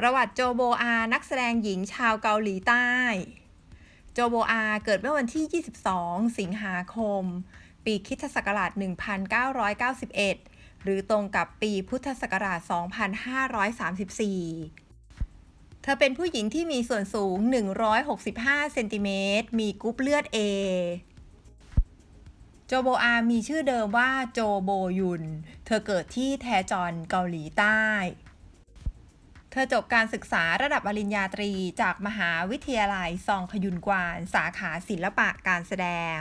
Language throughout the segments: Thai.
ประวัติโจโบอา นักแสดงหญิงชาวเกาหลีใต้ โจโบอา เกิดเมื่อวันที่ 22 สิงหาคม ปีคริสตศักราช 1991 หรือตรงกับปีพุทธศักราช 2534เธอเป็นผู้หญิงที่มีส่วนสูง 165 เซนติเมตร มีกรุ๊ปเลือด A โจโบอา มีชื่อเดิมว่าโจโบยุน เธอเกิดที่แทจอนเกาหลีใต้ เธอจบการศึกษาระดับปริญญาตรีจากมหาวิทยาลัยซองขยุนกวาน สาขาศิลปะการแสดง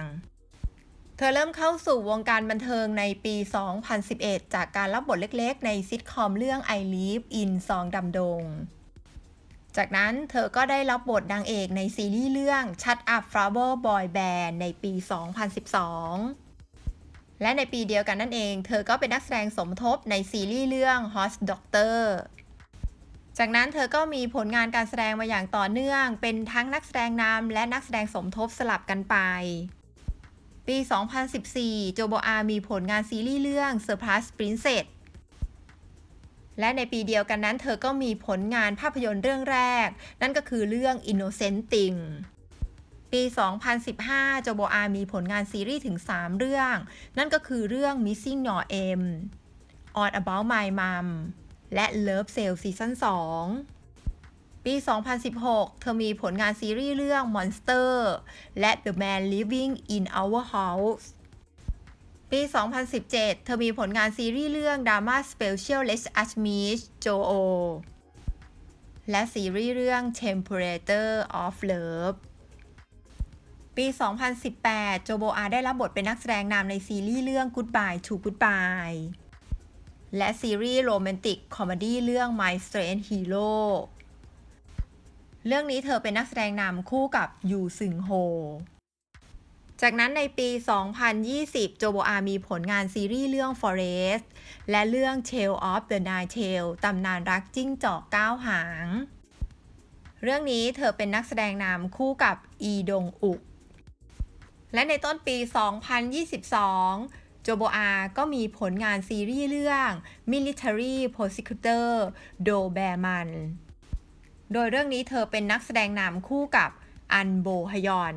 เธอเริ่มเข้าสู่วงการบันเทิงในปี 2011 จากการรับบทเล็กๆ ในซิทคอมเรื่อง I Live in ซองดำดง จากนั้นเธอก็ได้รับบทนางเอกในซีรีส์เรื่อง Shut Up Flower Boy Band ในปี 2012และในปีเดียวกันนั่นเอง เธอก็เป็นนักแสดงสมทบในซีรีส์เรื่อง Hot Doctor จากนั้นเธอก็มีผลงานการแสดงมาอย่างต่อเนื่อง เป็นทั้งนักแสดงนำและนักแสดงสมทบสลับกันไป ปี 2014 โจโบอามีผลงานซีรีส์เรื่อง Surprise Princess และในปีเดียวกันนั้นเธอก็มีผลงานภาพยนตร์เรื่องแรก นั่นก็คือเรื่อง Innocent Thing ปี 2015 โจโบอามีผลงานซีรีส์ถึง 3 เรื่อง นั่นก็คือเรื่อง Missing Your M All About My Mom และ Love Sale Season 2ปี 2016 เธอมีผลงานซีรีส์เรื่อง Monster และ The Man Living in Our House ปี 2017 เธอมีผลงานซีรีส์เรื่อง Drama Special Let's Ask Me Jo-o และซีรีส์เรื่อง Temperature of Love ปี 2018 โจโบอาได้รับบทเป็นนักแสดงนำในซีรีส์เรื่อง Goodbye to Goodbye และซีรีส์โรแมนติกคอมดี้เรื่อง My Strange Hero เรื่องนี้เธอเป็นนักแสดงนำคู่กับยูซึงโฮ จากนั้นในปี 2020 โจโบอามีผลงานซีรีส์เรื่อง Forest และเรื่อง Tale of the Nine Tail ตำนานรักจิ้งจอกก้าวหาง เรื่องนี้เธอเป็นนักแสดงนำคู่กับอีดงอุก และในต้นปี 2022 โจโบอาก็มีผลงานซีรีส์เรื่อง Military Prosecutor โดแบมัน โดยเรื่องนี้เธอเป็นนักแสดงนำคู่กับอันโบฮยอน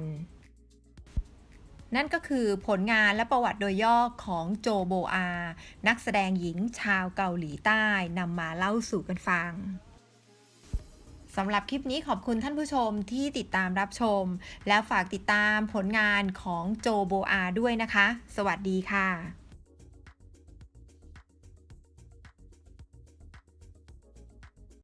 นั่นก็คือผลงานและประวัติโดยย่อของโจโบอา นักแสดงหญิงชาวเกาหลีใต้นำมาเล่าสู่กันฟัง สำหรับคลิปนี้ขอบคุณท่านผู้ชมที่ติดตามรับชม แล้วฝากติดตามผลงานของโจโบอาด้วยนะคะ สวัสดีค่ะ